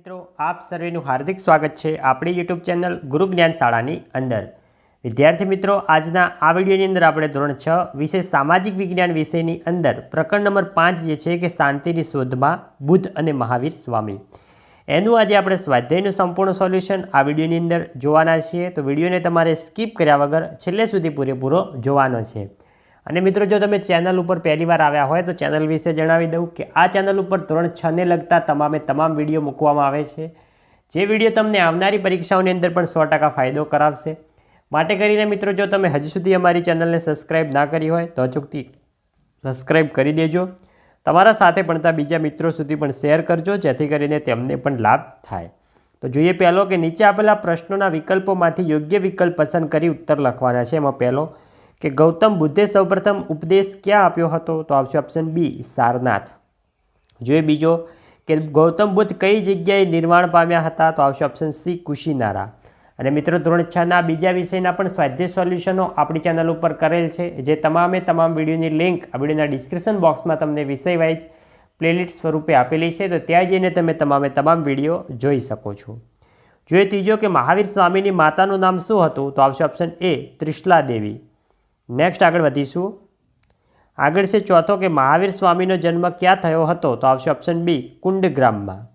મિત્રો, આપ સર્વેનું હાર્દિક સ્વાગત છે આપણી યુટ્યુબ ચેનલ ગુરુ જ્ઞાન શાળાની અંદર. વિદ્યાર્થી મિત્રો, આજના આ વિડીયોની અંદર આપણે ધોરણ છ વિશે સામાજિક વિજ્ઞાન વિષયની અંદર પ્રકરણ નંબર પાંચ જે છે કે શાંતિની શોધમાં બુદ્ધ અને મહાવીર સ્વામી. એનું આજે આપણે સ્વાધ્યાયનું સંપૂર્ણ સોલ્યુશન આ વિડીયોની અંદર જોવાના છીએ. તો વિડીયોને તમારે સ્કીપ કર્યા વગર છેલ્લે સુધી પૂરેપૂરો જોવાનો છે. અને મિત્રો, જો તમે ચેનલ ઉપર પહેલીવાર આવ્યા હોય તો ચેનલ વિશે જણાવી દઉં કે આ ચેનલ ઉપર ધોરણ છને લગતા તમામે તમામ વીડિયો મૂકવામાં આવે છે. જે વીડિયો તમને આવનારી પરીક્ષાઓની અંદર પણ સો ફાયદો કરાવશે. માટે કરીને મિત્રો, જો તમે હજી સુધી અમારી ચેનલને સબસ્ક્રાઈબ ના કરી હોય તો અચૂકથી સબસ્ક્રાઈબ કરી દેજો. તમારા સાથે ભણતા બીજા મિત્રો સુધી પણ શેર કરજો, જેથી કરીને તેમને પણ લાભ થાય. તો જોઈએ પહેલો કે નીચે આપેલા પ્રશ્નોના વિકલ્પોમાંથી યોગ્ય વિકલ્પ પસંદ કરી ઉત્તર લખવાના છે. એમાં પહેલો કે ગૌતમ બુદ્ધે સૌપ્રથમ ઉપદેશ ક્યાં આપ્યો હતો? તો આવશે ઓપ્શન બી સારનાથ. જોઈએ બીજો, કે ગૌતમ બુદ્ધ કઈ જગ્યાએ નિર્માણ પામ્યા હતા? તો આવશે ઓપ્શન સી કુશીનારા. અને મિત્રો, ધોરણ છના બીજા વિષયના પણ સ્વાધ્યાય સોલ્યુશનો આપણી ચેનલ ઉપર કરેલ છે, જે તમામે તમામ વિડીયોની લિંક આ વિડીયોના ડિસ્ક્રિપ્શન બોક્સમાં તમને વિષય વાઇઝ પ્લેલિસ્ટ સ્વરૂપે આપેલી છે, તો ત્યાં જઈને તમે તમામે તમામ વીડિયો જોઈ શકો છો. જોઈએ ત્રીજો, કે મહાવીર સ્વામીની માતાનું નામ શું હતું? તો આવશે option A Trishala Devi. Next આગળ વધીશું. આગળ છે ચોથો કે મહાવીર સ્વામીનો જન્મ ક્યાં થયો હતો? તો આવશે ઓપ્શન બી કુંડગ્રામમાં.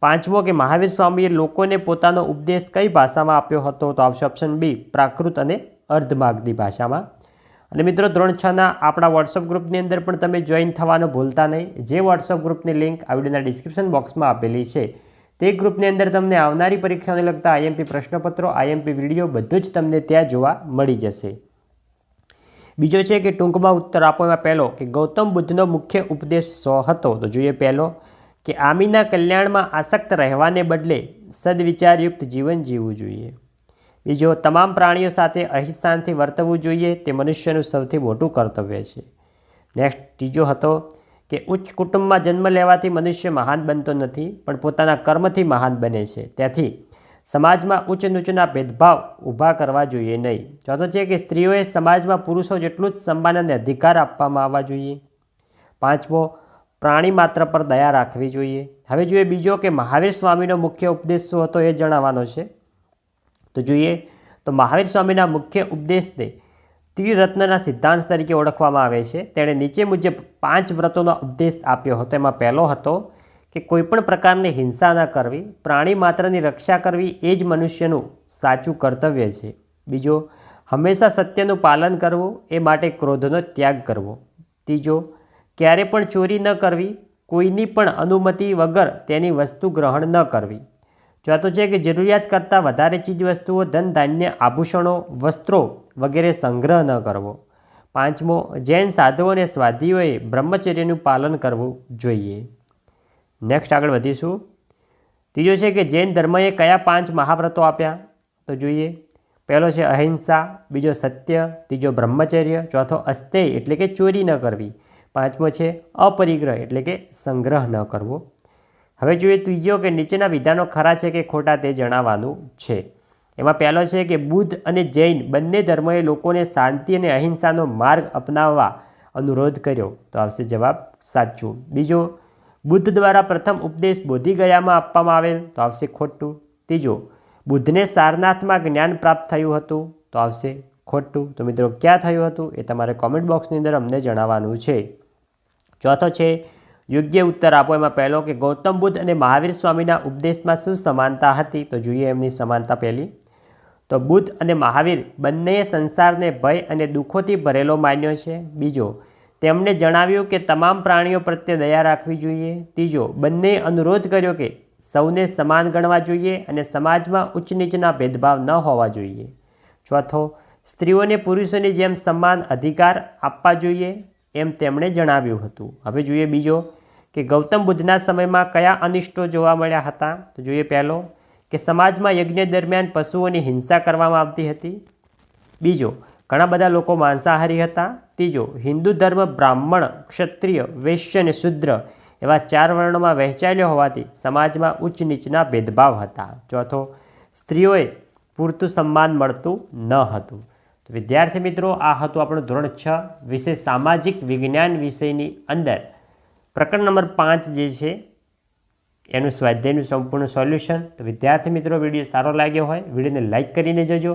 પાંચમો કે મહાવીર સ્વામીએ લોકોને પોતાનો ઉપદેશ કઈ ભાષામાં આપ્યો હતો? તો આવશે ઓપ્શન બી પ્રાકૃત અને અર્ધમાગધી ભાષામાં. અને મિત્રો, ધોરણ છના આપણા વોટ્સઅપ ગ્રુપની અંદર પણ તમે જોઈન થવાનું ભૂલતા નહીં. જે વોટ્સઅપ ગ્રુપની લિંક આ વિડીયોના ડિસ્ક્રિપ્શન બોક્સમાં આપેલી છે. તે ગ્રુપની અંદર તમને આવનારી પરીક્ષાને લગતા આઈએમપી પ્રશ્નપત્રો આઈએમપી વીડિયો બધું જ તમને ત્યાં જોવા મળી જશે. બીજો છે કે ટૂંકમાં ઉત્તર આપો એમાં પહેલો કે ગૌતમ બુદ્ધનો મુખ્ય ઉપદેશ સો હતો? તો જોઈએ પહેલો કે આમીના કલ્યાણમાં આસક્ત રહેવાને બદલે સદવિચારયુક્ત જીવન જીવવું જોઈએ. બીજો, તમામ પ્રાણીઓ સાથે અહિંસાથી વર્તવું જોઈએ, તે મનુષ્યનું સૌથી મોટું કર્તવ્ય છે. નેક્સ્ટ ત્રીજો હતો કે ઉચ્ચ કુટુંબમાં જન્મ લેવાથી મનુષ્ય મહાન બનતો નથી, પણ પોતાના કર્મથી મહાન બને છે. તેથી સમાજમાં ઉચ્ચ નીચના ભેદભાવ ઊભા કરવા જોઈએ નહીં. ચોથો છે કે સ્ત્રીઓએ સમાજમાં પુરુષો જેટલું જ સન્માન અને અધિકાર આપવામાં આવવા જોઈએ. પાંચમો, પ્રાણી માત્ર પર દયા રાખવી જોઈએ. હવે જોઈએ બીજો કે મહાવીર સ્વામીનો મુખ્ય ઉપદેશ શું હતો એ જણાવવાનો છે. તો જોઈએ, તો મહાવીર સ્વામીના મુખ્ય ઉપદેશને ત્રિરત્નના સિદ્ધાંત તરીકે ઓળખવામાં આવે છે. તેણે નીચે મુજબ પાંચ વ્રતોનો ઉપદેશ આપ્યો હતો. એમાં પહેલો હતો કે કોઈપણ પ્રકારની હિંસા ન કરવી, પ્રાણી માત્રની રક્ષા કરવી એ જ મનુષ્યનું સાચું કર્તવ્ય છે. બીજો, હંમેશા સત્યનું પાલન કરવું એ માટે ક્રોધનો ત્યાગ કરવો. ત્રીજો, ક્યારે પણ ચોરી ન કરવી, કોઈની પણ અનુમતિ વગર તેની વસ્તુ ગ્રહણ ન કરવી. ચોથો છે કે જરૂરિયાત કરતાં વધારે ચીજ વસ્તુઓ ધન, ધાન્ય, આભૂષણો, વસ્ત્રો વગેરે સંગ્રહ ન કરવો. પાંચમો, જૈન સાધુઓ અને સ્વાધીઓએ બ્રહ્મચર્યનું પાલન કરવું જોઈએ. નેક્સ્ટ આગળ વધીશું. ત્રીજો છે કે જૈન ધર્મએ કયા પાંચ મહાવ્રતો આપ્યા? તો જોઈએ. પહેલો છે અહિંસા, બીજો સત્ય, ત્રીજો બ્રહ્મચર્ય, ચોથો અસ્તેય એટલે કે ચોરી ન કરવી. પાંચમો છે અપરિગ્રહ એટલે કે સંગ્રહ ન કરવો. હવે જોઈએ ત્રીજો કે નીચેના વિધાનો ખરા છે કે ખોટા તે જણાવવાનું છે. એમાં પહેલો છે કે બુદ્ધ અને જૈન બંને ધર્મોએ લોકોને શાંતિ અને અહિંસાનો માર્ગ અપનાવવા અનુરોધ કર્યો. તો આવશે જવાબ સાચું. બીજો બુદ્ધ દ્વારા પ્રથમ ઉપદેશ બોધિગયામાં આપવામાં આવેલ. તો આવશે ખોટું. ત્રીજો, બુદ્ધને સારનાથમાં જ્ઞાન પ્રાપ્ત થયું હતું. તો આવશે ખોટું. તો મિત્રો, ક્યાં થયું હતું? એ તમારે કોમેન્ટ બોક્સની અંદર અમને જણાવવાનું છે. ચોથો છે, યોગ્ય ઉત્તર આપો. એમાં પહેલો કે ગૌતમ બુદ્ધ અને મહાવીર સ્વામીના ઉપદેશમાં શું સમાનતા હતી? તો જોઈએ એમની સમાનતા પહેલી. તો બુદ્ધ અને મહાવીર બંનેએ સંસારને ભય અને દુઃખોથી ભરેલો માન્યો છે. બીજો તેમણે જણાવ્યું કે તમામ પ્રાણીઓ પ્રત્યે દયા રાખવી જોઈએ. ત્રીજો, બંનેએ અનુરોધ કર્યો કે સૌને સમાન ગણવા જોઈએ અને સમાજમાં ઉચ્ચ નીચના ભેદભાવ ન હોવા જોઈએ. ચોથો, સ્ત્રીઓને પુરુષોની જેમ સમાન અધિકાર આપવા જોઈએ એમ તેમણે જણાવ્યું હતું. હવે જોઈએ બીજો કે ગૌતમ બુદ્ધના સમયમાં કયા અનિષ્ટો જોવા મળ્યા હતા? તો જોઈએ પહેલો કે સમાજમાં યજ્ઞ દરમિયાન પશુઓની હિંસા કરવામાં આવતી હતી. બીજો ઘણા બધા લોકો માંસાહારી હતા. ત્રીજો, હિન્દુ ધર્મ બ્રાહ્મણ, ક્ષત્રિય, વૈશ્ય અને શુદ્ર એવા ચાર વર્ણોમાં વહેંચાયેલો હોવાથી સમાજમાં ઉચ્ચ નીચના ભેદભાવ હતા. ચોથો, સ્ત્રીઓએ પૂરતું સન્માન મળતું ન હતું. તો વિદ્યાર્થી મિત્રો, આ હતું આપણું ધોરણ છ વિશે સામાજિક વિજ્ઞાન વિષયની અંદર. પ્રકરણ નંબર પાંચ જે છે, એનું સ્વાધ્યાયનું સંપૂર્ણ સોલ્યુશન. તો વિદ્યાર્થી મિત્રો, વીડિયો સારો લાગ્યો હોય, વિડીયોને લાઇક કરીને જજો.